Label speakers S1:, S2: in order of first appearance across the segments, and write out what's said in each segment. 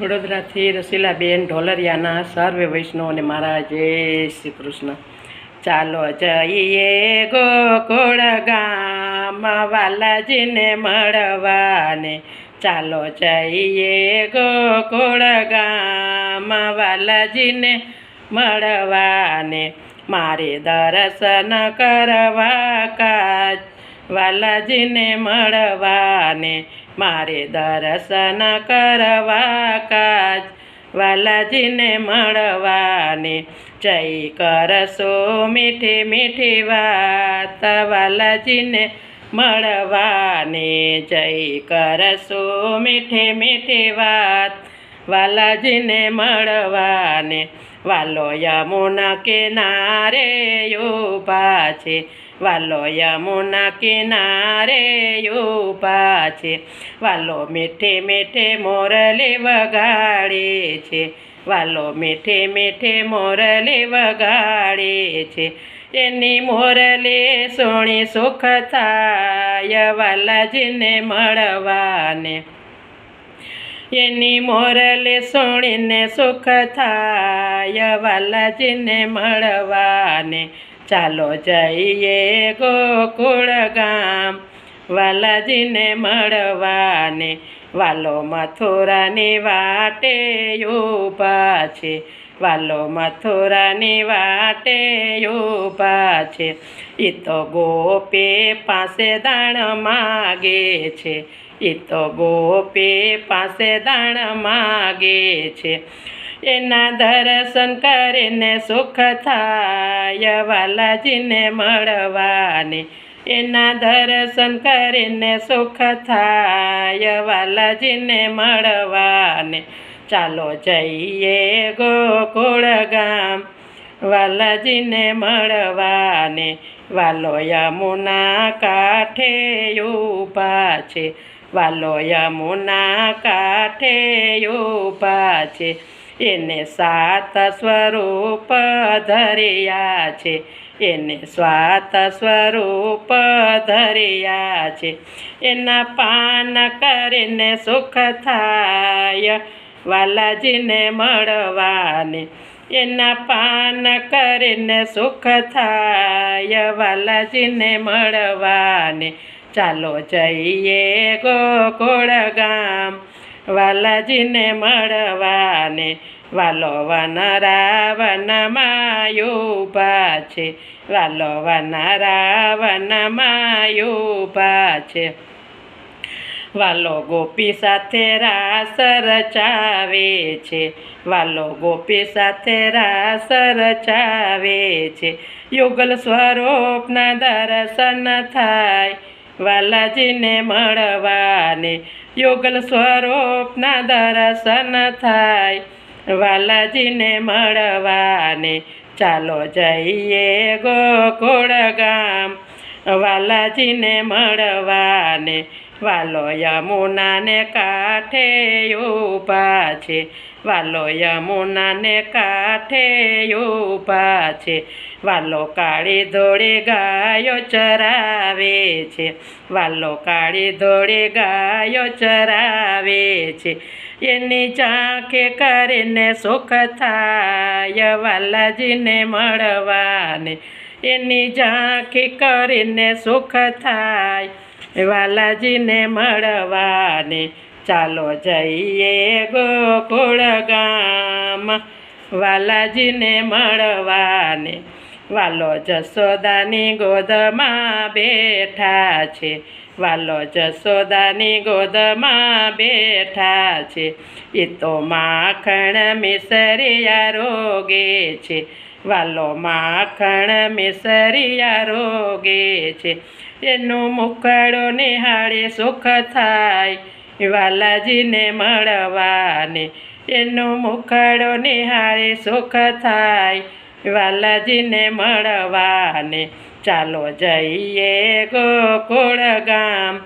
S1: વડોદરાથી રસીલાબેન ઢોલરિયાના સર્વે વૈષ્ણવ અને મારા જય શ્રી કૃષ્ણ. ચાલો જઈએ ગોકુળ ગામ વાલાજીને મળવાને. ચાલો જઈએ ગોકુળ ગામ વાલાજીને મળવાને. મારે દર્શન કરવા કાજ વાલાજીને મળવાને, મારે દર્શન કરવા કાજ. વાલાજીને મળવાને, જય કરશો મીઠી મીઠી વાત. વાલાજીને મળવાને, જય કરશો મીઠી મીઠી વાત. વાલાજીને મળવાને. વાલો યમુના કિનારે ઊભા છે. વાલો યમુના કિનારે ઊભા છે. વાલો મીઠે મીઠે મોરલી વગાડે છે. વાલો મીઠે મીઠે મોરલી વગાડે છે. એની મોરલી સોણી સુખ થાય. વાલાજીને મળવાને. એની મોરલે સુણીને સુખ થાય, વાલાજીને મળવાને. ચાલો જઈએ ગોકુળ ગામ, વાલાજીને મળવાને. વાલો મથુરાની વાટે ઊભા છે. વાલો મથુરાની વાટે ઊભા છે એ તો ગોપે પાસે દાણ માગે છે. એ તો ગોપે પાસે દાણ માગે છે. એના દર્શન કરીને સુખ થાય, વાલાજીને મળવાને. એના દર્શન કરીને સુખ થાય, વાલાજીને મળવાને. ચાલો જઈએ ગોકુળ ગામ, વાલાજીને મળવાને. વાલો યમુના કાંઠે ઊભા છે વાલો યમુના કાંઠે ઊભા છે. એને સાત સ્વરૂપ ધર્યા છે. એને સ્વાત સ્વરૂપ ધર્યા છે. એના પાન કરીને સુખ થાય વાલાજીને મળવાને. એના પાન કરીને સુખ થાય વાલાજીને મળવાને. ચાલો જઈએ ગોકુળ ગામ વાલાજીને મળવાને વાલો વનરાવન ઊભા છે વાલો વનરાવન ઊભા છે. વાલો ગોપી સાથે રાસ રચાવે છે, વાલો ગોપી સાથે રાસ રચાવે છે. યુગલ સ્વરૂપના દર્શન થાય વાલાજીને મળવાને યોગલ સ્વરૂપના દર્શન થાય. વાલાજીને મળવાને ચાલો જઈએ ગોકુળ ગામ. વાલાજીને મળવાને વાલો યમુનાને કાંઠે ઊભા છે. વાલો યમુનાને કાંઠે ઊભા છે. વાલો કાળી ધોળી ગાયો ચરાવે છે. વાલો કાળી ધોળી ગાયો ચરાવે છે. એની ચાંખે કરીને સુખ થાય વાલાજીને મળવાને. એની ઝાંખી કરીને સુખ થાય વાલાજીને મળવાને. ચાલો જઈએ ગોકુળ ગામ. વાલાજીને મળવાને. વાલો જસોદાની ગોદમાં બેઠા છે. વાલો જસોદાની ગોદમાં બેઠા છે. એ તો માખણ મિસરિયા રોગે છે. વાલો માખણ મિસરિયા રોગે છે. એનું મુખડો નિહાળે સુખ થાય. વાલાજીને મળવાને. એનું મુખડો નિહાળે સુખ થાય. વાલાજીને મળવાને. ચાલો જઈએ ગોકુળ ગામ.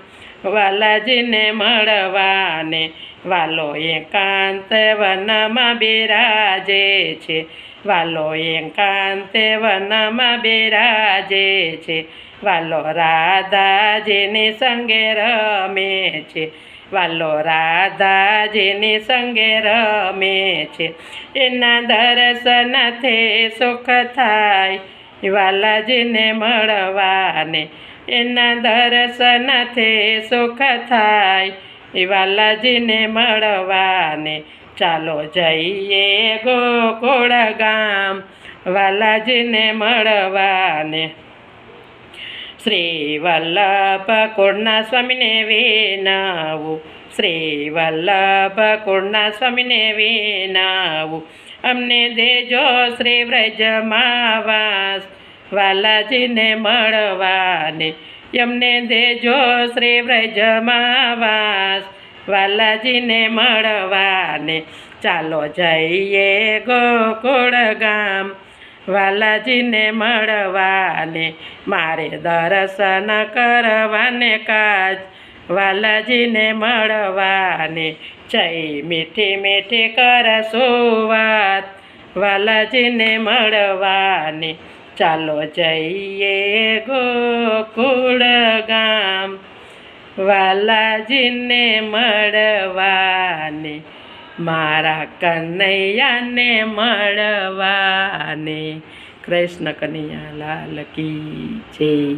S1: વાલાજીને મળવાને. વાલો એકાંત વનમાં બિરાજે છે. વાલો એકાંત વનમાં બિરાજે છે. વાલો રાધાજીની સંગે રમે છે. વાલો રાધાજીની સંગે રમે છે. એના દર્શનથી સુખ થાય, વાલાજીને મળવાને. એના દર્શનથી સુખ થાય, વાલાજીને મળવાને. ચાલો જઈએ ગોકુળ ગામ વાલાજીને મળવાને. શ્રી વલ્લભ કુળના સ્વામીને વિનાવું શ્રી વલ્લભ કુળના સ્વામીને વિનાવું અમને દેજો શ્રી વ્રજમાં વાસ વાલાજીને મળવાને અમને દેજો શ્રી વ્રજમાં વાસ વાલાજીને મળવાને ચાલો જઈએ ગોકુળ ગામ વાલાજીને મળવાને, મારે દર્શન કરવાને કાજ. વાલાજીને મળવાને, જય મીઠી મીઠી કરશો વાત વાલાજીને મળવાને, ચાલો જઈએ ગોકુળ ગામ. વાલાજીને મળવાને મારા કનૈયાને મળવાને. કૃષ્ણ કનૈયા લાલ કી જય.